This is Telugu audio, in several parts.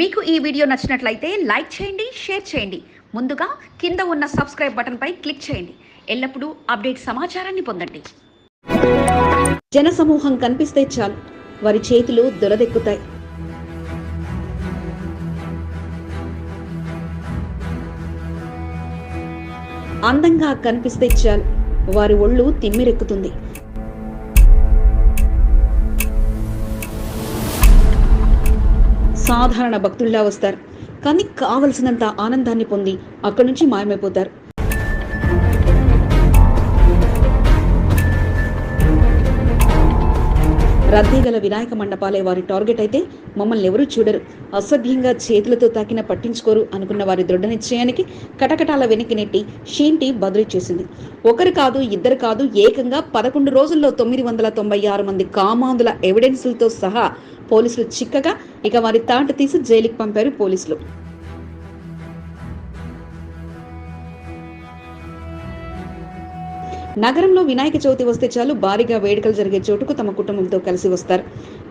మీకు ఈ వీడియో నచ్చినట్లయితే లైక్ చేయండి షేర్ చేయండి. ముందుగా కింద ఉన్న సబ్స్క్రైబ్ బటన్పై క్లిక్ చేయండి. ఎల్లప్పుడూ అప్డేట్ సమాచారాన్ని పొందండి. జనసమూహం కనిపిస్తే చాలు. వారి చేతులు దురదెక్కుతాయి అందంగా కనిపిస్తే చాలు. వారి ఒళ్ళు తిమ్మిరెక్కుతుంది. సాధారణ భక్తుల్లా వస్తారు. కానీ కావలసినంత ఆనందాన్ని పొంది అక్కడి నుంచి మాయమైపోతారు. రద్దీ గల వినాయక మండపాలే వారి టార్గెట్ అయితే మమ్మల్ని ఎవరూ చూడరు. అసభ్యంగా చేతులతో తాకిన పట్టించుకోరు అనుకున్న వారి దృఢ నిశ్చయానికి కటకటాల వెనక్కి నెట్టి షీంటి బదులు చేసింది. ఒకరు కాదు ఇద్దరు కాదు ఏకంగా పదకొండు రోజుల్లో తొమ్మిది వందల తొంభై ఆరు మంది కామాంధుల ఎవిడెన్సులతో సహా పోలీసులు చిక్కగా ఇక వారి తాట తీసి జైలుకి పంపారు పోలీసులు. నగరంలో వినాయక చవితి వస్తే చాలు భారీగా వేడుకలు జరిగే చోటుకు తమ కుటుంబంతో కలిసి వస్తారు.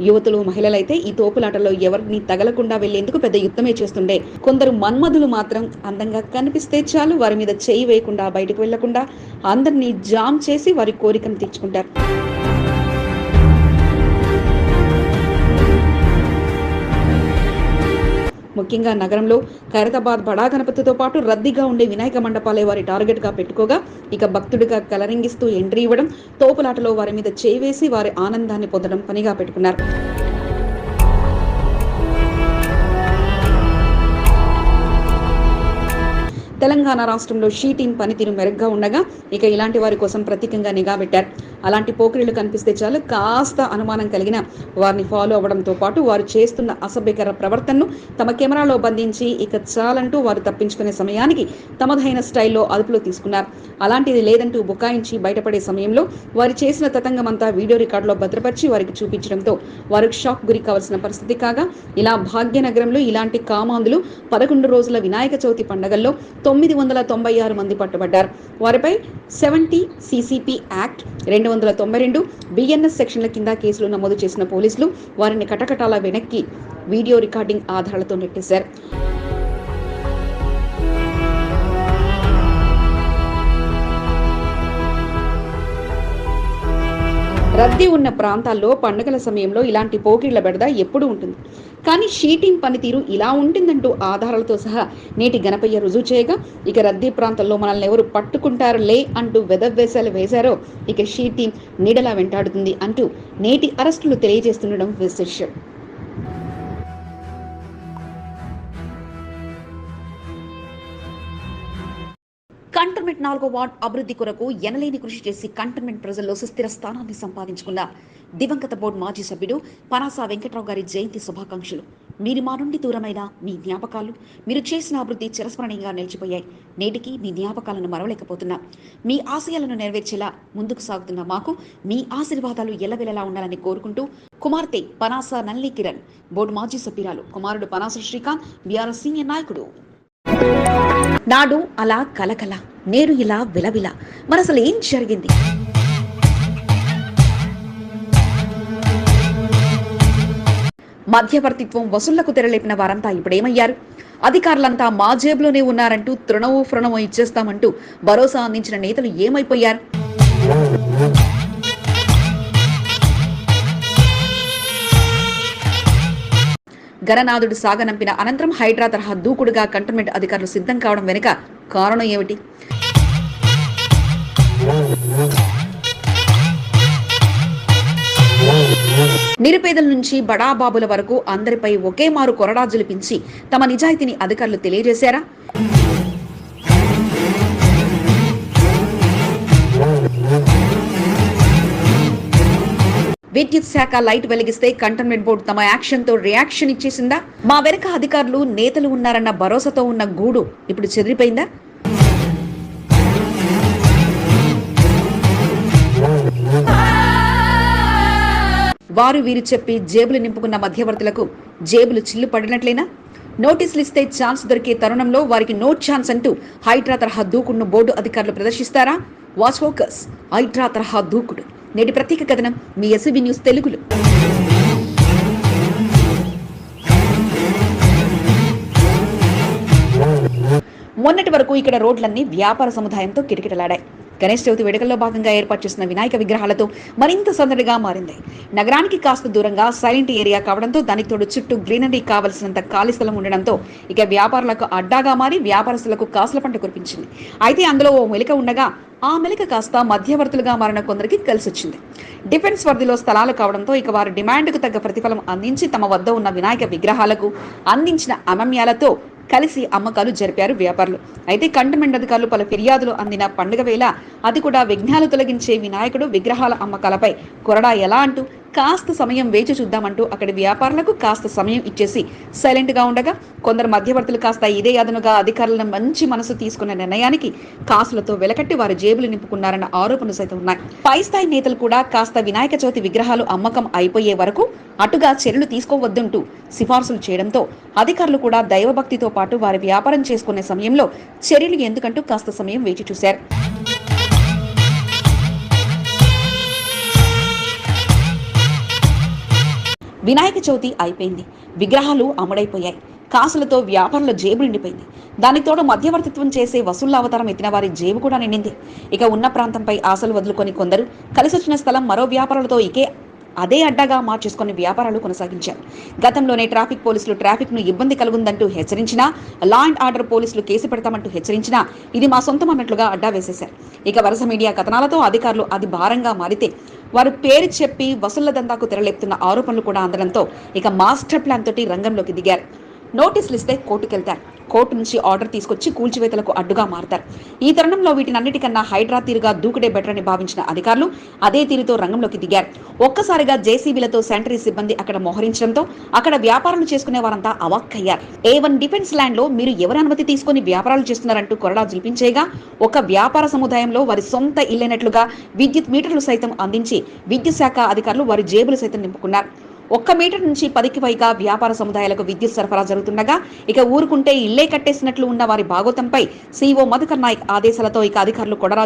యువతులు మహిళలైతే ఈ తోపులాటలో ఎవరిని తగలకుండా వెళ్ళేందుకు పెద్ద యుద్ధమే చేస్తుండే. కొందరు మన్మధులు మాత్రం అందంగా కనిపిస్తే చాలు వారి మీద చేయి వేయకుండా బయటకు వెళ్ళకుండా అందరినీ జామ్ చేసి వారి కోరికను తీర్చుకుంటారు. ముఖ్యంగా నగరంలో ఖైరతాబాద్ బడా గణపతితో పాటు రద్దీగా ఉండే వినాయక మండపాలే వారి టార్గెట్గా పెట్టుకోగా ఇక భక్తుడిగా కలరింగిస్తూ ఎంట్రీ ఇవ్వడం తోపులాటలో వారి మీద చేవేసి వారి ఆనందాన్ని పొందడం పనిగా పెట్టుకున్నారు. తెలంగాణ రాష్ట్రంలో షీటింగ్ పనితీరు మెరుగ్గా ఉండగా ఇక ఇలాంటి వారి కోసం ప్రత్యేకంగా నిఘా పెట్టారు. అలాంటి పోకిరీలు కనిపిస్తే చాలు. కాస్త అనుమానం కలిగిన వారిని ఫాలో అవ్వడంతో పాటు వారు చేస్తున్న అసభ్యకర ప్రవర్తనను తమ కెమెరాలో బంధించి ఇక చాలంటూ వారు తప్పించుకునే సమయానికి తమదైన స్టైల్లో అదుపులో తీసుకున్నారు. అలాంటిది లేదంటూ బుకాయించి బయటపడే సమయంలో వారు చేసిన తతంగమంతా వీడియో రికార్డులో భద్రపరిచి వారికి చూపించడంతో వారు షాక్ గురి కావాల్సిన పరిస్థితి కాగా ఇలా భాగ్యనగరంలో ఇలాంటి కామాందులు పదకొండు రోజుల వినాయక చవితి పండగల్లో తొమ్మిది వందల తొంభై ఆరు మంది పట్టుబడ్డారు. వారిపై సెవెంటీ సీసీపీ యాక్ట్ రెండు వందల తొంభై రెండు బిఎన్ఎస్ సెక్షన్ల కింద కేసులు నమోదు చేసిన పోలీసులు వారిని కటకటాల వెనక్కి వీడియో రికార్డింగ్ ఆధారాలతో నెట్టేశారు. రద్దీ ఉన్న ప్రాంతాల్లో పండుగల సమయంలో ఇలాంటి పోకిళ్ళ బెడద ఎప్పుడూ ఉంటుంది. కానీ షీటింగ్ పనితీరు ఇలా ఉంటుందంటూ ఆధారాలతో సహా నేటి గణపయ్య రుజువు చేయగా ఇక రద్దీ ప్రాంతాల్లో మనల్ని ఎవరు పట్టుకుంటారు లే అంటూ వెదవ్వేశాలు వేశారో ఇక షీటింగ్ నీడలా వెంటాడుతుంది అంటూ నేటి అరెస్టులు తెలియజేస్తుండడం విశేషం. కంటోన్మెంట్ నాలుగో వార్డ్ అభివృద్ధి కొరకు ఎనలేని కృషి చేసి కంటోన్మెంట్ ప్రజల్లో సుస్థిర స్థానాన్ని సంపాదించుకున్న దివంగత బోర్డు మాజీ సభ్యుడు పనాసా వెంకట్రావు గారి జయంతి శుభాకాంక్షలు. మీరు మా నుండి దూరమైన మీ జ్ఞాపకాలు మీరు చేసిన అభివృద్ధి చిరస్మరణీయంగా నిలిచిపోయాయి. నేటికి మీ జ్ఞాపకాలను మరవలేకపోతున్నా. మీ ఆశయాలను నెరవేర్చేలా ముందుకు సాగుతున్న మాకు మీ ఆశీర్వాదాలు ఎల్లవెల్లలా ఉండాలని కోరుకుంటూ కుమార్తె పనాస నల్లి కిరణ్ బోర్డు మాజీ సభ్యురాలు. కుమారుడు పనాస శ్రీకాంత్ బీఆర్ఎస్ సీనియర్ నాయకుడు. నాడు అలా కలకల నేడు ఇలా విలవిల. మరి ఏం జరిగింది? మధ్యవర్తిత్వం వసూళ్ళకు తెరలేపిన వారంతా ఇప్పుడేమయ్యారు? అధికారులంతా మా జేబులోనే ఉన్నారంటూ తృణవో ఫ్రణవో ఇచ్చేస్తామంటూ భరోసా అందించిన నేతలు ఏమైపోయారు? గణనాథుడు సాగనంపిన అనంతరం హైడ్రా తరహా దూకుడుగా కంటోన్మెంట్ అధికారులు సిద్ధం కావడం వెనుక కారణం ఏమిటి? నిరుపేదల నుంచి బడాబాబుల వరకు అందరిపై ఒకే మారు కొరడా జలిపించి తమ నిజాయితీని అధికారులు తెలియజేశారా? విద్యుత్ శాఖ లైట్ వెలిగిస్తే కంటోన్మెంట్ బోర్డు తమ యాక్షన్తో రియాక్షన్ ఇచ్చేసిందా? మా వెనక అధికారులు నేతలు ఉన్నారన్న భరోసాతో ఉన్న గూడు ఇప్పుడు చెదిరిపోయిందా? వారు వీరు చెప్పి జేబులు నింపుకున్న మధ్యవర్తులకు జేబులు చిల్లు పడినట్లేనా నోటీసులు ఇస్తే ఛాన్స్ దొరికే తరుణంలో వారికి నో ఛాన్స్ అంటూ హైడ్రా తరహా దూకుడును బోర్డు అధికారులు ప్రదర్శిస్తారా? వాచ్ ఫోకస్ ఐట్రా తరహా దూకుడు. నేటి ప్రత్యేక కథనం మీ ఎస్వి న్యూస్ తెలుగులో. మొన్నటి వరకు ఇక్కడ రోడ్లన్నీ వ్యాపార సముదాయంతో కిటకిటలాడాయి. గణేష్ చవితి వేడుకల్లో భాగంగా ఏర్పాటు చేసిన వినాయక విగ్రహాలతో మరింత సందడిగా మారింది. నగరానికి కాస్త దూరంగా సైలెంట్ ఏరియా కావడంతో దానికి తోడు చుట్టూ గ్రీనరీ కావలసినంత ఖాళీ స్థలం ఉండడంతో ఇక వ్యాపారులకు అడ్డాగా మారి వ్యాపారస్తులకు కాసుల పంట కురిపించింది. అయితే అందులో ఓ మెలిక ఉండగా ఆ మెలిక కాస్త మధ్యవర్తులుగా మారిన కొందరికి కలిసొచ్చింది. డిఫెన్స్ వర్ధిలో స్థలాలు కావడంతో ఇక వారు డిమాండ్కు తగ్గ ప్రతిఫలం అందించి తమ వద్ద ఉన్న వినాయక విగ్రహాలకు అందించిన అమమ్యాలతో కలిసి అమ్మకాలు జరిపారు వ్యాపారులు. అయితే కంటమెంట్ అధికారులు పలు ఫిర్యాదులు అందిన పండుగ వేళ అది కూడా విఘ్నాలు తొలగించే వినాయకుడు విగ్రహాల అమ్మకాలపై కొరడా ఎలా అంటూ కాస్త సమయం వేచి చూద్దామంటూ అక్కడి వ్యాపారులకు కాస్త సమయం ఇచ్చేసి సైలెంట్గా ఉండగా కొందరు మధ్యవర్తులు కాస్త ఇదే అదనుగా అధికారులను మంచి మనసు తీసుకున్న నిర్ణయానికి కాసులతో వెలకట్టి వారి జేబులు నింపుకున్నారన్న ఆరోపణలు సైతం ఉన్నాయి. పై స్థాయి నేతలు కూడా కాస్త వినాయక చవితి విగ్రహాలు అమ్మకం అయిపోయే వరకు అటుగా చర్యలు తీసుకోవద్దంటూ సిఫార్సులు చేయడంతో అధికారులు కూడా దైవభక్తితో పాటు వారి వ్యాపారం చేసుకునే సమయంలో చర్యలు ఎందుకంటూ కాస్త సమయం వేచి చూశారు. వినాయక చవితి అయిపోయింది. విగ్రహాలు అమ్ముడైపోయాయి. కాసులతో వ్యాపారుల జేబు నిండిపోయింది. దానికి తోడు మధ్యవర్తిత్వం చేసే వసూళ్ళ అవతారం ఎత్తిన వారి జేబు కూడా నిండింది. ఇక ఉన్న ప్రాంతంపై ఆశలు వదులుకొని కొందరు కలిసొచ్చిన స్థలం మరో వ్యాపారులతో ఇకే అదే అడ్డాగా మార్చేసుకుని వ్యాపారాలు కొనసాగించారు. గతంలోనే ట్రాఫిక్ పోలీసులు ట్రాఫిక్ను ఇబ్బంది కలుగుందంటూ హెచ్చరించినా లా అండ్ ఆర్డర్ పోలీసులు కేసు పెడతామంటూ హెచ్చరించినా ఇది మా సొంతం అన్నట్లుగా అడ్డా వేసేశారు. ఇక వరుస మీడియా కథనాలతో అధికారులు అది భారంగా మారితే వారు పేరు చెప్పి వసూళ్ళ దందాకు తెరలేపుతున్న ఆరోపణలు కూడా అందడంతో ఇక మాస్టర్ ప్లాన్ తోటి రంగంలోకి దిగారు. నోటీసులు ఇస్తే కోర్టుకెళ్తారు. కోర్టు నుంచి ఆర్డర్ తీసుకొచ్చి కూల్చివేతలకు అడ్డుగా మారతారు. ఈ తరుణంలో వీటినన్నిటికన్నా హైడ్రా తీరుగా దూకుడే బెటర్ అని భావించిన అధికారులు అదే తీరుతో రంగంలోకి దిగారు. ఒక్కసారిగా జేసీబీలతో శానిటరీ సిబ్బంది అక్కడ మోహరించడంతో అక్కడ వ్యాపారాలు చేసుకునే వారంతా అవాక్కయ్యారు. ఏ వన్ డిఫెన్స్ ల్యాండ్లో మీరు ఎవరి అనుమతి తీసుకుని వ్యాపారాలు చేస్తున్నారంటూ కొరడా జులిపించేగా ఒక వ్యాపార సముదాయంలో వారి సొంత ఇల్లైనట్లుగా విద్యుత్ మీటర్లు సైతం అందించి విద్యుత్ శాఖ అధికారులు వారి జేబులు సైతం నింపుకున్నారు. ఒక్క మీటర్ నుంచి పదికి పైగా వ్యాపార సముదాయాలకు విద్యుత్ సరఫరా జరుగుతుండగా ఇక ఊరుకుంటే ఇల్లే కట్టేసినట్లు ఉన్న వారి భాగోతంపై సీఓ మధుకర్ నాయక్ ఆదేశాలతో ఇక అధికారులు కొడరా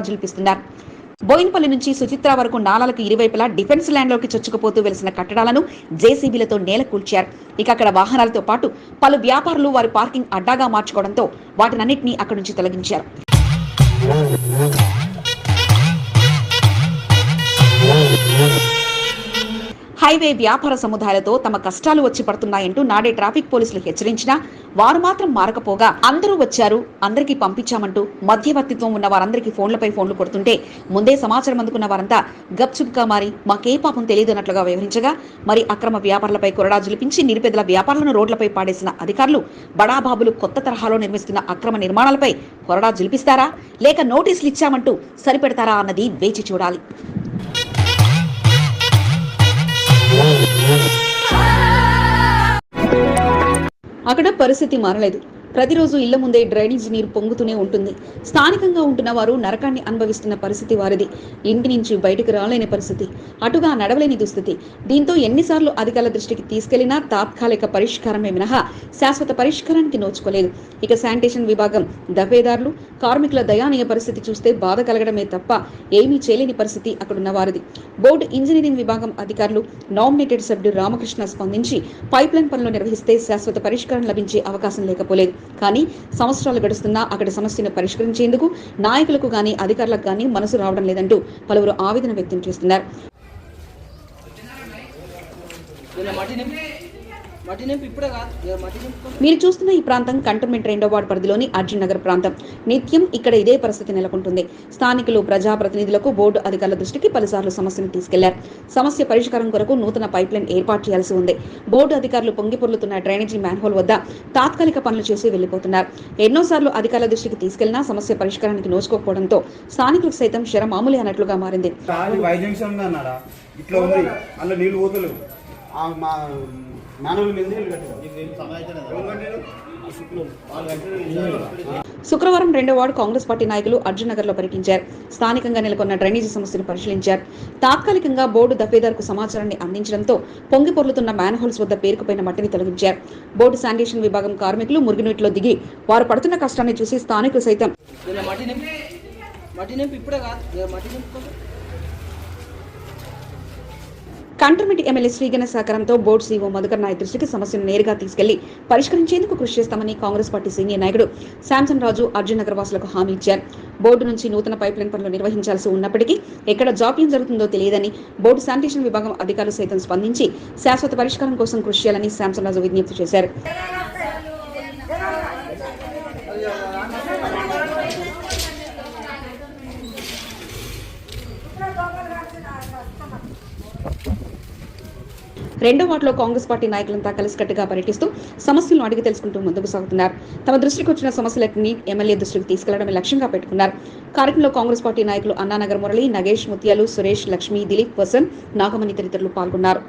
బోయిన్పల్లి నుంచి సుచిత్ర వరకు నాలాలకు ఇరువైపులా డిఫెన్స్ ల్యాండ్లోకి చొచ్చుకుపోతూ వెలిసిన కట్టడాలను జేసీబీలతో నేల కూల్చారు. ఇక అక్కడ వాహనాలతో పాటు పలు వ్యాపారులు వారి పార్కింగ్ అడ్డాగా మార్చుకోవడంతో వాటినన్నింటినీ అక్కడి నుంచి తొలగించారు. Oh, oh. హైవే వ్యాపార సముదాయాలతో తమ కష్టాలు వచ్చి పడుతున్నాయంటూ నాడే ట్రాఫిక్ పోలీసులు హెచ్చరించినా వారు మాత్రం మారకపోగా అందరూ వచ్చారు అందరికీ పంపించామంటూ మధ్యవర్తిత్వం ఉన్న వారందరికీ ఫోన్లపై ఫోన్లు కొడుతుంటే ముందే సమాచారం అందుకున్న వారంతా గప్చుప్గా మారి మాకే పాపం తెలియదన్నట్లుగా వివరించగా మరి అక్రమ వ్యాపారులపై కొరడా జులిపించి నిరుపేదల వ్యాపారులను రోడ్లపై పాడేసిన అధికారులు బడాబాబులు కొత్త తరహాలో నిర్మిస్తున్న అక్రమ నిర్మాణాలపై కొరడా జులిపిస్తారా లేక నోటీసులు ఇచ్చామంటూ సరిపెడతారా అన్నది వేచి చూడాలి. అక్కడ పరిస్థితి మారలేదు. ప్రతిరోజు ఇళ్ళ ముందే డ్రైనేజ్ నీరు పొంగుతూనే ఉంటుంది. స్థానికంగా ఉంటున్న వారు నరకాన్ని అనుభవిస్తున్న పరిస్థితి వారిది. ఇంటి నుంచి బయటకు రాలేని పరిస్థితి. అటుగా నడవలేని దుస్థితి. దీంతో ఎన్నిసార్లు అధికారుల దృష్టికి తీసుకెళ్ళినా తాత్కాలిక పరిష్కారమే మినహా శాశ్వత పరిష్కారానికి నోచుకోలేదు. ఇక శానిటేషన్ విభాగం దఫేదారులు కార్మికుల దయానీయ పరిస్థితి చూస్తే బాధ కలగడమే తప్ప ఏమీ చేయలేని పరిస్థితి అక్కడున్న వారిది. బోర్డు ఇంజనీరింగ్ విభాగం అధికారులు నామినేటెడ్ సభ్యుడు రామకృష్ణ స్పందించి పైప్లైన్ పనులు నిర్వహిస్తే శాశ్వత పరిష్కారం లభించే అవకాశం లేకపోలేదు. కానీ సంవత్సరాలు గడుస్తున్నా అక్కడి సమస్యను పరిష్కరించేందుకు నాయకులకు కానీ అధికారులకు కానీ మనసు రావడం లేదంటూ పలువురు ఆవేదన వ్యక్తం చేస్తున్నారు. మీరు చూస్తున్న ఈ ప్రాంతం కంటోన్మెంట్ రెండో వార్డు పరిధిలోని అర్జున్ నగర్ ప్రాంతం. నిత్యం ఇక్కడ ఇదే పరిస్థితి నెలకొంటుంది. స్థానికులు ప్రజాప్రతినిధులకు బోర్డు అధికారుల దృష్టికి పలుసార్లు సమస్యను తీసుకెళ్ళారు. సమస్య పరిష్కారం కొరకు నూతన పైప్లైన్ ఏర్పాటు చేయాల్సి ఉంది. బోర్డు అధికారులు పొంగి పొర్లుతున్న డ్రైనేజీ మ్యాన్హోల్ వద్ద తాత్కాలిక పనులు చేసి వెళ్ళిపోతున్నారు ఎన్నోసార్లు అధికారుల దృష్టికి తీసుకెళ్ళినా సమస్య పరిష్కారానికి నోచుకోకపోవడంతో స్థానికులకు సైతం శర మామూలు అన్నట్లుగా మారింది. ఇట్లా ఉంది. అందులో నీళ్ళు పోతలేవు. శుక్రవారం. రెండో వార్డు కాంగ్రెస్ పార్టీ నాయకులు అర్జున్ నగర్లో పర్యటించారు స్థానికంగా నెలకొన్న డ్రైనేజీ సమస్యను పరిశీలించారు. తాత్కాలికంగా బోర్డు దఫేదారుకు సమాచారాన్ని అందించడంతో పొంగి పొర్లుతున్న మ్యాన్హోల్స్ వద్ద పేరుకుపోయిన మట్టిని తొలగించారు. బోర్డు శానిటేషన్ విభాగం కార్మికులు మురుగునీటిలో దిగి వారు పడుతున్న కష్టాన్ని చూసి స్థానికులు సైతం మట్టి నింపి ఇప్పుడే కాదు మట్టి నింపుకో కంటర్మెంట్ ఎమ్మెల్యే శ్రీగణ సహకారంతో బోర్డు సీఓ మధుకర్ నాయక్ దృష్టికి సమస్యను నేరుగా తీసుకెళ్ళి పరిష్కరించేందుకు కృషి చేస్తామని కాంగ్రెస్ పార్టీ సీనియర్ నాయకుడు శాంసన్ రాజు అర్జున్ నగరవాసులకు హామీ ఇచ్చారు. బోర్డు నుంచి నూతన పైప్ లైన్ పనులు నిర్వహించాల్సి ఉన్నప్పటికీ ఎక్కడ జాప్యం జరుగుతుందో తెలియదని బోర్డు శానిటేషన్ విభాగం అధికారులు సైతం స్పందించి శాశ్వత పరిష్కారం కోసం కృషి చేయాలని శాంసన్ రాజు విజ్ఞప్తి చేశారు. రెండో వార్డులో కాంగ్రెస్ పార్టీ నాయకులంతా కలిసికట్టుగా పర్యటిస్తూ సమస్యలను అడిగి తెలుసుకుంటూ ముందుకు సాగుతున్నారు. తమ దృష్టికి వచ్చిన సమస్యలన్నీ ఎమ్మెల్యే దృష్టికి తీసుకెళ్ళడమే లక్ష్యంగా పెట్టుకున్నారు. కార్యక్రమంలో కాంగ్రెస్ పార్టీ నాయకులు అన్నానగర్ మురళి నగేష్ ముత్యాలు సురేష్ లక్ష్మి దిలీప్ వసన్ నాగమణి తదితరులు పాల్గొన్నారు.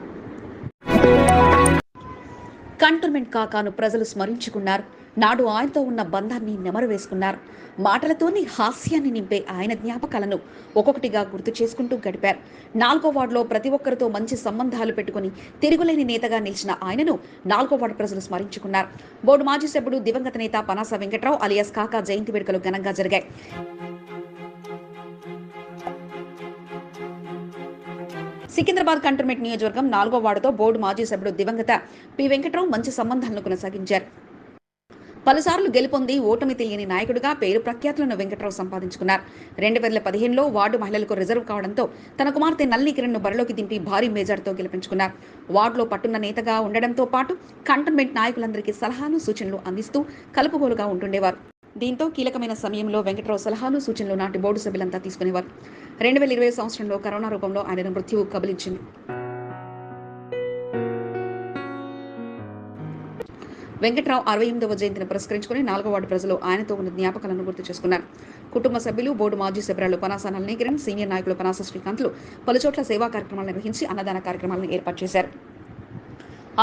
కంటోన్మెంట్ కాకాను ప్రజలు స్మరించుకున్నారు. నాడు ఆయనతో ఉన్న బంధాన్ని నెమరు వేసుకున్నారు మాటలతోని హాస్యాన్ని నింపే ఆయన జ్ఞాపకాలను ఒక్కొక్కటిగా గుర్తు చేసుకుంటూ గడిపారు. నాలుగో వార్డులో ప్రతి ఒక్కరితో మంచి సంబంధాలు పెట్టుకుని తిరుగులేని నేతగా నిలిచిన ఆయనను నాలుగో వార్డు ప్రజలు స్మరించుకున్నారు. బోర్డు మాజీ సభ్యుడు దివంగత నేత పనాస వెంకట్రావు అలియాస్ కాకా జయంతి వేడుకలు ఘనంగా జరిగాయి. సికింద్రాబాద్ కంటోన్మెంట్ నియోజకవర్గం నాలుగో వార్డుతో బోర్డు మాజీ సభ్యుడు దివంగత పి. వెంకట్రావు మంచి సంబంధాలను కొనసాగించారు. పలుసార్లు గెలుపొంది ఓటమి తెలియని నాయకుడిగా పేరు ప్రఖ్యాతులను వెంకట్రావు సంపాదించుకున్నారు. రెండు వేల పదిహేనులో వార్డు మహిళలకు రిజర్వ్ కావడంతో తన కుమార్తె నల్లి కిరణ్ను బరిలోకి దింపి భారీ మేజార్తో గెలిపించుకున్నారు. వార్డులో పట్టున్న నేతగా ఉండడంతో పాటు కంటోన్మెంట్ నాయకులందరికీ సలహాలు సూచనలు అందిస్తూ కలుపుగోలుగా ఉంటుండేవారు. దీంతో కీలకమైన సమయంలో వెంకట్రావు సలహాలు సూచనలు నాటి బోర్డు సభ్యులంతా తీసుకునేవారు. రెండు వేల ఇరవై సంవత్సరంలో కరోనా రూపంలో ఆయన మృత్యువు కబలించింది. వెంకట్రావు అరవై ఎనిమిదవ జయంతిని పురస్కరించుకుని నాలుగో వార్డు ప్రజలు ఆయనతో ఉన్న జ్ఞాపకాలను గుర్తు చేసుకున్నారు. కుటుంబ సభ్యులు బోర్డు మాజీ సభ్యురాలు పనాస నళినీకిరణ్ సీనియర్ నాయకులు పనాస శ్రీకాంత్లు పలుచోట్ల సేవా కార్యక్రమాలు నిర్వహించి అన్నదాన కార్యక్రమాలను ఏర్పాటు చేశారు.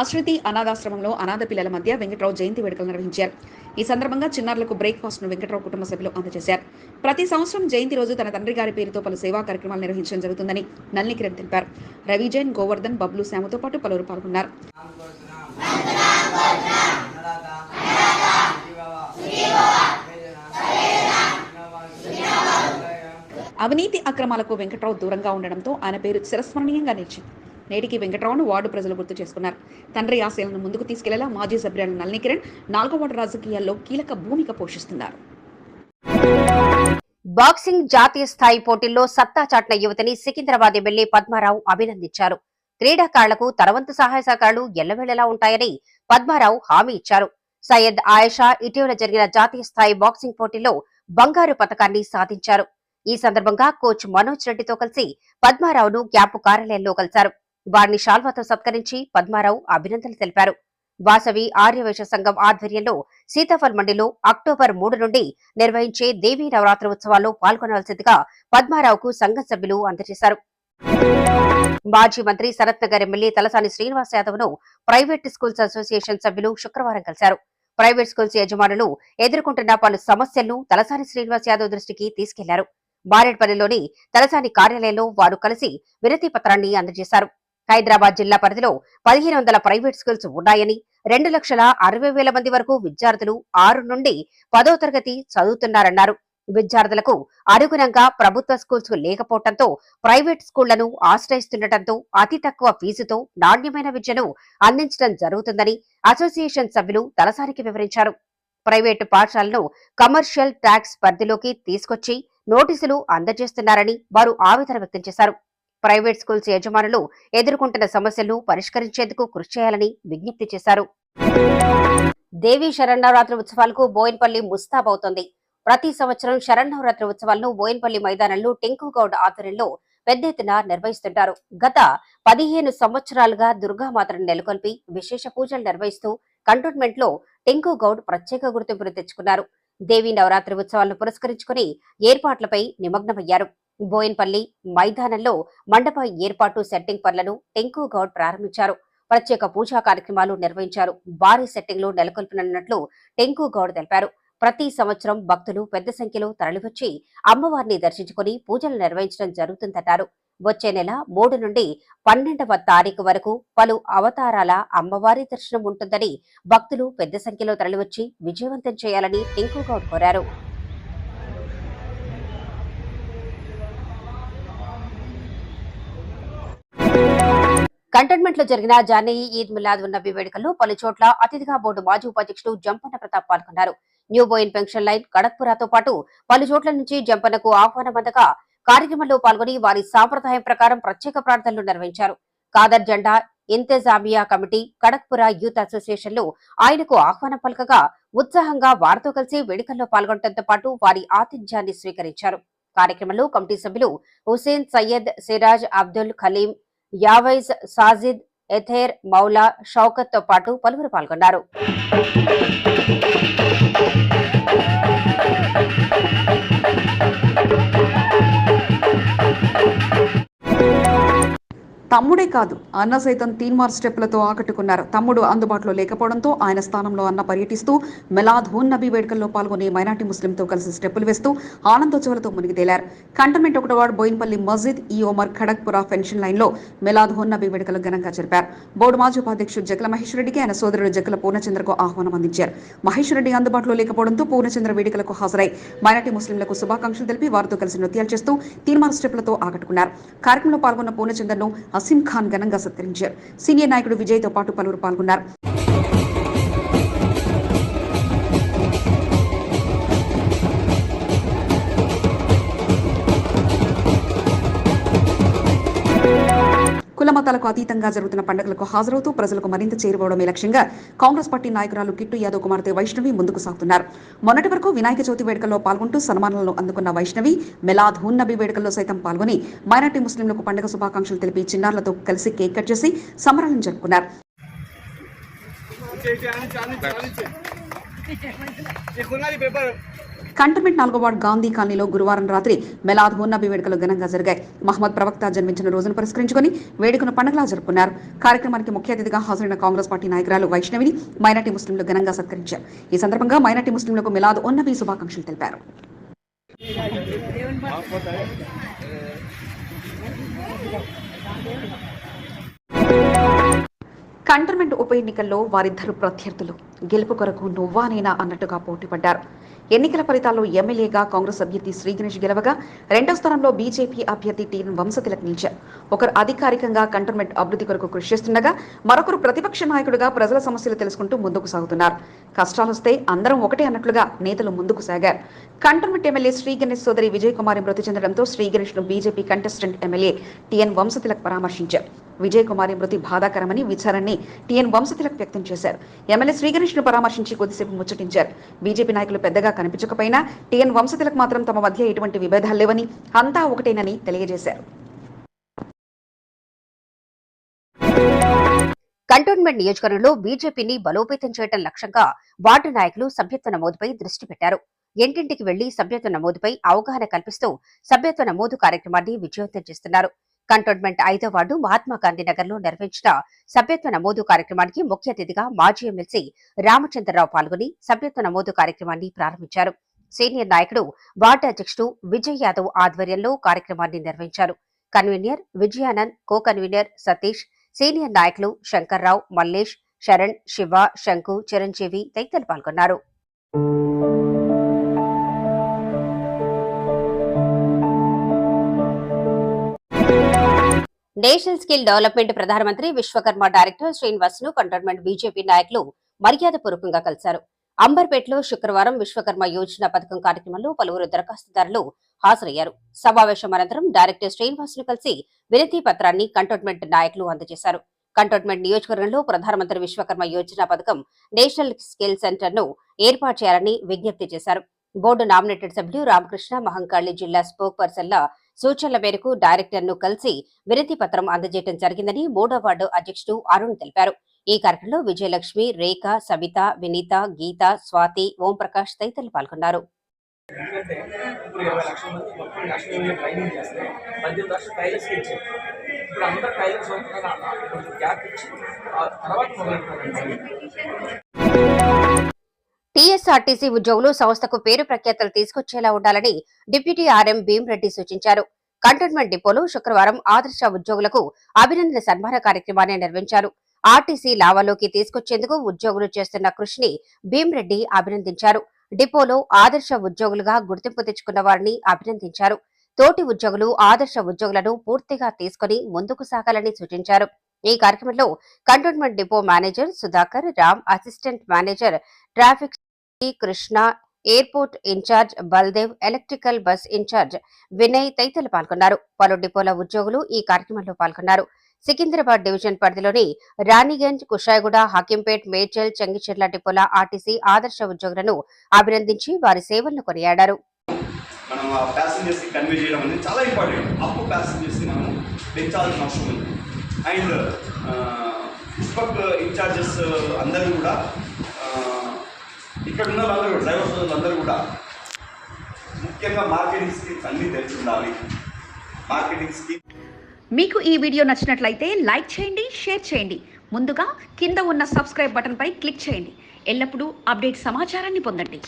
ఆశ్రితి అనాథాశ్రమంలో అనాథ పిల్లల మధ్య వెంకట్రావు జయంతి వేడుకలు నిర్వహించారు. ఈ సందర్భంగా చిన్నారులకు బ్రేక్ఫాస్ట్ను వెంకట్రావు కుటుంబ సభ్యులు అందజేశారు. ప్రతి సంవత్సరం జయంతి రోజు తన తండ్రి గారి పేరుతో పలు సేవా కార్యక్రమాలు నిర్వహించడం జరుగుతుందని నల్నికిరణ్ తెలిపారు. రవి జైన్ గోవర్ధన్ బబ్లు శ్యామతో పాటు పలువురు పాల్గొన్నారు. అవినీతి అక్రమాలకు వెంకట్రావు దూరంగా ఉండడంతో ఆయన పేరు చిరస్మరణీయంగా నిలిచింది. నేటికి వెంకట్రావును వార్డు ప్రజలు గుర్తు చేసుకున్నారు. తండ్రి ఆశయాలను ముందుకు తీసుకెళ్ళేలా మాజీ సభ్యురాలు నల్ని కిరణ్ నాలుగో వార్డు రాజకీయాల్లో కీలక భూమిక పోషిస్తున్నారు. బాక్సింగ్ జాతీయ స్థాయి పోటీల్లో సత్తా చాటిన యువతిని సికింద్రాబాద్ ఎమ్మెల్యే పద్మారావు అభినందించారు. క్రీడాకారులకు తనవంతు సహాయ సహకారాలు ఎల్లవేళలా ఉంటాయని పద్మారావు హామీ ఇచ్చారు. సయ్యద్ ఆయేషా ఇటీవల జరిగిన జాతీయ స్థాయి బాక్సింగ్ పోటీలో బంగారు పతకాన్ని సాధించారు. ఈ సందర్భంగా కోచ్ మనోజ్ రెడ్డితో కలిసి పద్మారావును క్యాంపు కార్యాలయంలో కలిశారు. వారిని షాల్వాతో సత్కరించి పద్మారావు అభినందనలు తెలిపారు. వాసవి ఆర్యవైశ్య సంఘం ఆధ్వర్యంలో సీతాఫల్ మండిలో అక్టోబర్ మూడు నుండి నిర్వహించే దేవీ నవరాత్రి ఉత్సవాల్లో పాల్గొనవలసిందిగా పద్మారావుకు సంఘ సభ్యులు అందజేశారు. మాజీ మంత్రి శరత్ నగర్ ఎమ్మెల్యే తలసాని శ్రీనివాస్ యాదవ్ను ప్రైవేట్ స్కూల్స్ అసోసియేషన్ సభ్యులు శుక్రవారం కలిశారు. ప్రైవేట్ స్కూల్స్ యజమానులు ఎదుర్కొంటున్న పలు సమస్యలను తలసాని శ్రీనివాస్ యాదవ్ దృష్టికి తీసుకెళ్ళారు. బారెడ్పల్లిలోని తలసాని కార్యాలయంలో వారు కలిసి వినతి పత్రాన్ని అందజేశారు. హైదరాబాద్ జిల్లా పరిధిలో పదిహేను వందల ప్రైవేట్ స్కూల్స్ ఉన్నాయని రెండు లక్షల అరవై వేల మంది వరకు విద్యార్థులు ఆరు నుండి పదో తరగతి చదువుతున్నారన్నారు. విద్యార్థులకు అనుగుణంగా ప్రభుత్వ స్కూల్స్ లేకపోవడంతో ప్రైవేట్ స్కూళ్ళను ఆశ్రయిస్తుండటంతో అతి తక్కువ ఫీజుతో నాణ్యమైన విద్యను అందించడం జరుగుతుందని అసోసియేషన్ సభ్యులు తలసారికి వివరించారు. ప్రైవేటు పాఠశాలను కమర్షియల్ ట్యాక్స్ పరిధిలోకి తీసుకొచ్చి నోటీసులు అందజేస్తున్నారని వారు ఆవేదన వ్యక్తం చేశారు. ప్రైవేట్ స్కూల్స్ యజమానులు ఎదుర్కొంటున్న సమస్యలను పరిష్కరించేందుకు కృషి చేయాలని విజ్ఞప్తి చేశారు. దేవీ శరణ్నవరాత్రి ఉత్సవాలకు బోయిన్పల్లి ముస్తాబవుతోంది ప్రతి సంవత్సరం శరణవరాత్రి ఉత్సవాలను బోయిన్పల్లి మైదానంలో టింకు గౌడ్ ఆధ్వర్యంలో పెద్ద ఎత్తున నిర్వహిస్తుంటారు. గత పదిహేను సంవత్సరాలుగా దుర్గామాతను నెలకొల్పి విశేష పూజలు నిర్వహిస్తూ కంటోన్మెంట్లో టింకు గౌడ్ ప్రత్యేక గుర్తింపును తెచ్చుకున్నారు. దేవి నవరాత్రి ఉత్సవాలను పురస్కరించుకుని ఏర్పాట్లపై నిమగ్నమయ్యారు. బోయిన్పల్లి మైదానంలో మండప ఏర్పాటు సెట్టింగ్ పనులను టింకు గౌడ్ ప్రారంభించారు. ప్రత్యేక పూజా కార్యక్రమాలు నిర్వహించారు. భారీ సెట్టింగ్లు నెలకొల్పనున్నట్లు టెంకు గౌడ్ తెలిపారు. ప్రతి సంవత్సరం భక్తులు పెద్ద సంఖ్యలో తరలివచ్చి అమ్మవారిని దర్శించుకుని పూజలు నిర్వహించడం జరుగుతుందన్నారు. వచ్చే నెల మూడు నుండి పన్నెండవ తారీఖు వరకు పలు అవతారాల అమ్మవారి దర్శనం ఉంటుందని భక్తులు పెద్ద సంఖ్యలో తరలివచ్చి విజయవంతం చేయాలని టింకు గౌడ్ కోరారు. కంటోన్మెంట్లో జరిగిన జానీ ఈద్ మిలాద్ ఉన్న వేడుకల్లో పలు చోట్ల అతిథిగా బోర్డు మాజీ ఉపాధ్యక్షుడు జంపన్న ప్రతాప్ పాల్గొన్నారు. న్యూ బోయిన్ పెన్షన్ లైన్ కడక్పురాతో పాటు పలు చోట్ల నుంచి జంపనకు ఆహ్వానం అందగా కార్యక్రమంలో పాల్గొని వారి సాంప్రదాయం ప్రకారం ప్రత్యేక ప్రార్థనలు నిర్వహించారు. కాదర్ జెండా ఇంతజామియా కమిటీ కడక్పుర యూత్ అసోసియేషన్లో ఆయనకు ఆహ్వానం పలకగా ఉత్సాహంగా వారితో కలిసి వేడుకల్లో పాల్గొనడంతో పాటు వారి ఆతిథ్యాన్ని స్వీకరించారు. కార్యక్రమంలో కమిటీ సభ్యులు హుసేన్ సయ్యద్ సిరాజ్ అబ్దుల్ ఖలీం యావైజ్ సాజిద్ ఎథేర్ మౌలా షౌకత్తో పాటు పలువురు పాల్గొన్నారు. తమ్ముడే కాదు అన్న సైతం తీన్మార్ స్టెప్లతో ఆకట్టుకున్నారు. తమ్ముడు అందుబాటులో లేకపోవడంతో ఆయన స్థానంలో అన్న పర్యటిస్తూ మెలాద్ హూన్ నబీ వేడుకల్లో పాల్గొనే మైనార్టీ ముస్లింతో కలిసి స్టెప్పులు వేస్తూ ఆనందోత్సవాలతో మునిగి తేలారు cantonment ward Bowenpally Masjid e Omar ఖడక్పురా pension లైన్లో మెలాద్ హూన్ నబీ వేడుకలు ఘనంగా జరిపారు. బోర్డు మాజీ ఉపాధ్యక్షుడు జగల మహేష్ రెడ్డికి ఆయన సోదరుడు జగల పూర్ణచంద్రకు ఆహ్వానం అందించారు. మహేష్ రెడ్డి అందుబాటులో లేకపోవడంతో పూర్ణచంద్ర వేడుకలకు హాజరై మైనార్టీ ముస్లింలకు శుభాకాంక్షలు తెలిపి వారితో కలిసి నృత్యాలు చేస్తూ తీర్మాన స్టెప్లతో ఆకట్టుకున్నారు. కార్యక్రమంలో పాల్గొన్న పూర్ణచంద్రను అసీం ఖాన్ ఘనంగా సత్కరించారు. సీనియర్ నాయకుడు విజయ్తో పాటు పలువురు పాల్గొన్నారు. మతాలకు అతీతంగా జరుగుతున్న పండుగలకు హాజరవుతూ ప్రజలకు మరింత చేరువవడమే లక్ష్యంగా కాంగ్రెస్ పార్టీ నాయకురాలు కిట్టు యాదవ్ కుమార్తె వైష్ణవి ముందుకు సాగుతున్నారు. మొన్నటి వరకు వినాయక చవితి వేడుకల్లో పాల్గొంటూ సన్మానాలను అందుకున్న వైష్ణవి మెలాద్ హున్ నబీ వేడుకల్లో సైతం పాల్గొని మైనార్టీ ముస్లింలకు పండుగ శుభాకాంక్షలు తెలిపి చిన్నారులతో కలిసి కేక్ కట్ చేసి సంబరాలను జరుపుకున్నారు. కంటోన్మెంట్ నాలుగో వార్డు గాంధీ కాలనీలో గురువారం రాత్రి మెలాద్ హోన్నబీ వేడుకలు ఘనంగా జరిగాయి. మహమ్మద్ ప్రవక్త జన్మించిన రోజును పురస్కరించుకుని వేడుకను పండుగలా జరుపుకున్నారు. కార్యక్రమానికి ముఖ్య అతిథిగా హాజరైన కాంగ్రెస్ పార్టీ నాయకురాలు వైష్ణవిని మైనార్టీ ముస్లింలు ఘనంగా సత్కరించారు. ఈ సందర్భంగా మైనార్టీ ముస్లింలకు మిలాద్ ఉన్నబీ శుభాకాంక్షలు తెలిపారు. కంటోన్మెంట్ ఉప ఎన్నికల్లో వారిద్దరు ప్రత్యర్థులు. గెలుపు కొరకు నువ్వా నేనా అన్నట్టుగా పోటీపడ్డారు ఎన్నికల ఫలితాల్లో ఎమ్మెల్యేగా కాంగ్రెస్ అభ్యర్థి శ్రీగణేష్ గెలవగా రెండో స్థానంలో బీజేపీ అభ్యర్థి టీఎన్ వంశతిలక్ నిలిచారు. ఒకరు అధికారికంగా కంటోన్మెంట్ అభివృద్ధి కొరకు కృషి చేస్తుండగా మరొకరు ప్రతిపక్ష నాయకుడుగా ప్రజల సమస్యలు తెలుసుకుంటూ ముందుకు సాగుతున్నారు. కష్టాలొస్తే అందరం ఒకటే అన్నట్లుగా నేతలు ముందుకు సాగారు. కంటోన్మెంట్ ఎమ్మెల్యే శ్రీ గణేష్ సోదరి విజయ్ కుమారి మృతి చెందడంతో Shri గణేష్ను BJP contestant MLA TN Vamshatilak పరామర్శించారు. విజయ్ కుమారి మృతి బాధాకరమని విచారాన్ని టీఎన్ వంశతిలక్ వ్యక్తం చేశారు. ఎమ్మెల్యే శ్రీ గణేష్ ను పరామర్శించి కొద్దిసేపు ముచ్చటించారు. బీజేపీ నాయకులు పెద్దగా కనిపించకపోయినా టీఎన్ వంశతిలక్ మాత్రం తమ మధ్య ఎటువంటి విభేదాలు లేవని అంతా ఒకటేనని తెలియజేశారు. కంటోన్మెంట్ నియోజకవర్గంలో బీజేపీని బలోపేతం చేయడం లక్ష్యంగా వార్డు నాయకులు సభ్యత్వ నమోదుపై దృష్టి పెట్టారు. ఇంటింటికి వెళ్ళి సభ్యత్వ నమోదుపై అవగాహన కల్పిస్తూ సభ్యత్వ నమోదు కార్యక్రమాన్ని విజయవంతం చేస్తున్నారు. కంటోన్మెంట్ ఐదో వార్డు మహాత్మా గాంధీ నగర్లో నిర్వహించిన సభ్యత్వ నమోదు కార్యక్రమానికి ముఖ్య అతిథిగా మాజీ ఎమ్మెల్సీ రామచంద్రరావు పాల్గొని సభ్యత్వ నమోదు కార్యక్రమాన్ని ప్రారంభించారు. సీనియర్ నాయకుడు వార్డు అధ్యక్షుడు విజయ్ యాదవ్ ఆధ్వర్యంలో కార్యక్రమాన్ని నిర్వహించారు. Convener Vijayanand co convener Satish senior నాయకులు శంకర్రావు మల్లేష్ శరణ్ శివ శంకు చిరంజీవి తదితరులు పాల్గొన్నారు. నేషనల్ స్కిల్ డెవలప్మెంట్ ప్రధానమంత్రి విశ్వకర్మ డైరెక్టర్ శ్రీనివాస్ను కంటోన్మెంట్ బీజేపీ నాయకులు మర్యాదపూర్వకంగా కలిశారు. అంబర్పేటలో శుక్రవారం విశ్వకర్మ యోజన పథకం కార్యక్రమంలో పలువురు దరఖాస్తుదారులు హాజరయ్యారు. సమావేశం అనంతరం డైరెక్టర్ శ్రీనివాస్ను కలిసి వినతి పత్రాన్ని కంటోన్మెంట్ నాయకులు అందజేశారు. కంటోన్మెంట్ నియోజకవర్గంలో ప్రధానమంత్రి విశ్వకర్మ యోజన పథకం నేషనల్ స్కిల్ సెంటర్ను ఏర్పాటు చేయాలని విజ్ఞప్తి చేశారు. బోర్డు నామినేటెడ్ సభ్యులు రామకృష్ణ మహంకాళి జిల్లా స్పోక్ పర్సన్ల సూచనల మేరకు డైరెక్టర్ను కలిసి వినతి పత్రం అందజేయడం జరిగిందని మూడో వార్డు అధ్యక్షుడు అరుణ్ తెలిపారు. ఈ కార్యక్రమంలో విజయలక్ష్మి రేఖ సవిత వినీత గీత స్వాతి ఓంప్రకాష్ తదితరులు పాల్గొన్నారు. ఎందుకంటే ఇప్పుడు ఇరవై లక్షల మంది మొత్తం నేషనల్ లెవెల్ ట్రైనింగ్ చేస్తే పద్దెనిమిది ఇచ్చారు. ఇప్పుడు అందరు టైలర్స్ అవుతున్నారు? కొంచెం గ్యాప్ ఇచ్చి ఆ తర్వాత మొదలెట్టారండి వైఎస్ఆర్టీసీ ఉద్యోగులు సంస్థకు పేరు ప్రఖ్యాతలు తీసుకొచ్చేలా ఉండాలని డిప్యూటీ ఆర్ఎం భీమరెడ్డి సూచించారు. కంటోన్మెంట్ డిపోలో శుక్రవారం ఆదర్శ ఉద్యోగులకు అభినందన సన్మాన కార్యక్రమాన్ని నిర్వహించారు. ఆర్టీసీ లావాలోకి తీసుకొచ్చేందుకు ఉద్యోగులు చేస్తున్న కృషిని భీమరెడ్డి అభినందించారు. డిపోలో ఆదర్శ ఉద్యోగులుగా గుర్తింపు తెచ్చుకున్న వారిని అభినందించారు. తోటి ఉద్యోగులు ఆదర్శ ఉద్యోగులను పూర్తిగా తీసుకుని ముందుకు సాగాలని సూచించారు. ఈ కార్యక్రమంలో cantonment depot manager Sudhakar Ram assistant manager traffic Krishna airport in charge Baldev electrical bus in charge Vinay తదితరులు పాల్గొన్నారు. పలు డిపోల ఉద్యోగులు ఈ కార్యక్రమంలో పాల్గొన్నారు. సికింద్రాబాద్ డివిజన్ పరిధిలోని రాణిగంజ్ కుషాయిగూడ హకీంపేట్ మేడ్చల్ చెంగిచెర్ల డిపోల ఆర్టీసీ ఆదర్శ ఉద్యోగులను అభినందించి వారి సేవలను కొనియాడారు. మనం ఆ ప్యాసింజర్స్కి కన్వే చేయడం అనేది చాలా ఇంపార్టెంట్ అప్పు ప్యాసింజర్స్ని మనం పెంచాల్సిన అవసరం ఉంది. అండ్ ఇన్ఛార్జెస్ అందరూ కూడా ఇక్కడ ఉన్న వాళ్ళందరూ కూడా డ్రైవర్స్ అందరూ కూడా ముఖ్యంగా మార్కెటింగ్ స్కీమ్స్ అన్నీ తెలిసి ఉండాలి మార్కెటింగ్ స్కీమ్ మీకు ఈ వీడియో నచ్చినట్లయితే లైక్ చేయండి షేర్ చేయండి. ముందుగా కింద ఉన్న సబ్స్క్రైబ్ బటన్పై క్లిక్ చేయండి. ఎల్లప్పుడూ అప్డేట్ సమాచారాన్ని పొందండి.